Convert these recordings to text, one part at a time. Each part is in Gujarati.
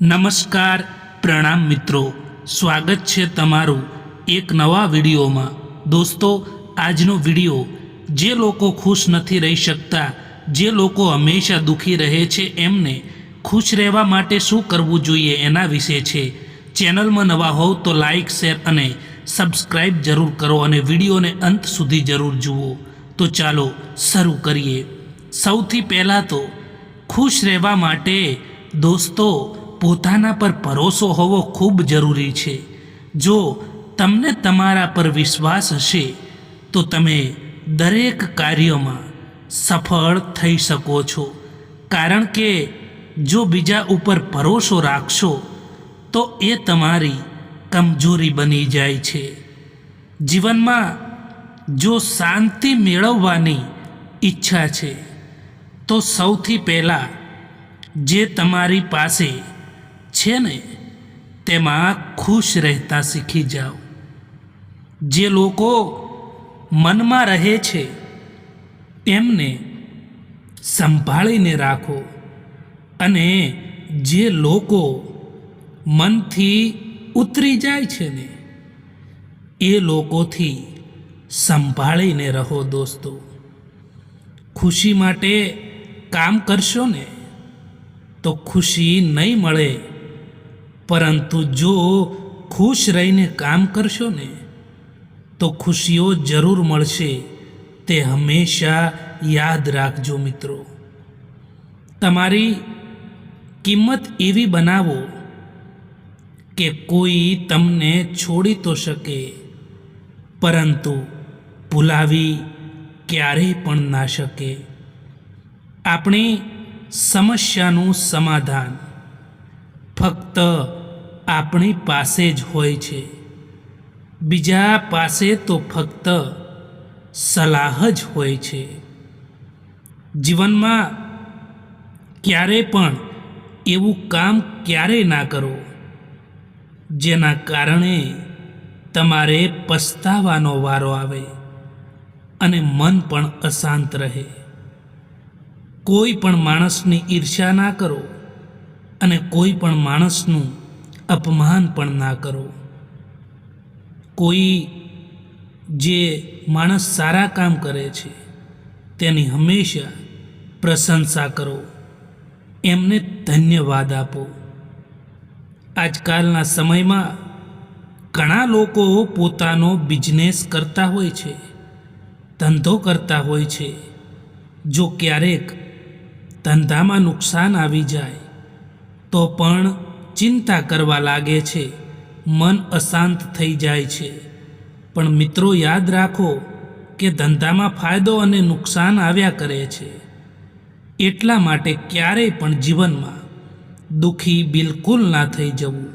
નમસ્કાર પ્રણામ મિત્રો. સ્વાગત છે તમારું એક નવા વિડીયોમાં. દોસ્તો, આજનો વીડિયો, જે લોકો ખુશ નથી રહી શકતા, જે લોકો હંમેશા દુઃખી રહે છે એમને ખુશ રહેવા માટે શું કરવું જોઈએ એના વિશે છે. ચેનલમાં નવા હોવ તો લાઈક, શેર અને સબસ્ક્રાઈબ જરૂર કરો અને વિડીયોને અંત સુધી જરૂર જુઓ. તો ચાલો શરૂ કરીએ. સૌથી પહેલાં તો ખુશ રહેવા માટે દોસ્તો પોતાના પર ભરોસો હોવો ખૂબ જરૂરી છે. જો તમને તમારા પર વિશ્વાસ હશે, તો તમે દરેક કાર્યમાં સફળ થઈ શકો છો. કારણ કે જો બીજા ઉપર ભરોસો રાખશો, તો એ તમારી કમજોરી બની જાય છે. જીવનમાં જો શાંતિ મેળવવાની ઈચ્છા છે, તો સૌથી પહેલાં જે તમારી પાસે છે ને, તેમાં ખુશ રહેતા શીખી જાઓ. જે લોકો મનમાં રહે છે, એમને સંભાળીને રાખો અને જે લોકો મનથી ઉતરી જાય છે ને, એ લોકોથી સંભાળીને રહો દોસ્તો. ખુશી માટે કામ કરશો ને, તો ખુશી નહીં મળે પરંતુ જો ખુશ રહીને કામ કરશો ને, તો ખુશીઓ જરૂર મળશે. તે હંમેશા યાદ રાખજો મિત્રો. તમારી કિંમત એવી બનાવો કે કોઈ તમને છોડી તો શકે, પરંતુ ભૂલાવી ક્યારેય પણ ના શકે. આપણી સમસ્યાનું સમાધાન ફક્ત આપણી પાસે જ હોય છે. બીજા પાસે તો ફક્ત સલાહ જ હોય છે. જીવનમાં ક્યારે પણ એવું કામ ક્યારે ના કરો, જેના કારણે તમારે પસ્તાવાનો વારો આવે અને મન પણ અશાંત રહે. કોઈ પણ માણસની ઈર્ષ્યા ના કરો અને કોઈ પણ માણસનું અપમાન પણ ના કરો. કોઈ જે માણસ સારા કામ કરે છે, તેની હંમેશા પ્રશંસા કરો. એમને ધન્યવાદ આપો. આજકાલના સમયમાં ઘણા લોકો પોતાનો બિઝનેસ કરતા હોય છે, ધંધો કરતા હોય છે. જો ક્યારેક ધંધામાં નુકસાન આવી જાય, તો પણ ચિંતા કરવા લાગે છે. મન અશાંત થઈ જાય છે. પણ મિત્રો યાદ રાખો કે ધંધામાં ફાયદો અને નુકસાન આવ્યા કરે છે. એટલા માટે ક્યારેય પણ જીવનમાં દુઃખી બિલકુલ ના થઈ જવું.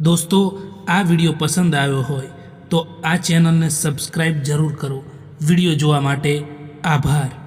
દોસ્તો, આ વીડિયો પસંદ આવ્યો હોય તો આ ચેનલને સબસ્ક્રાઈબ જરૂર કરો. વીડિયો જોવા માટે આભાર.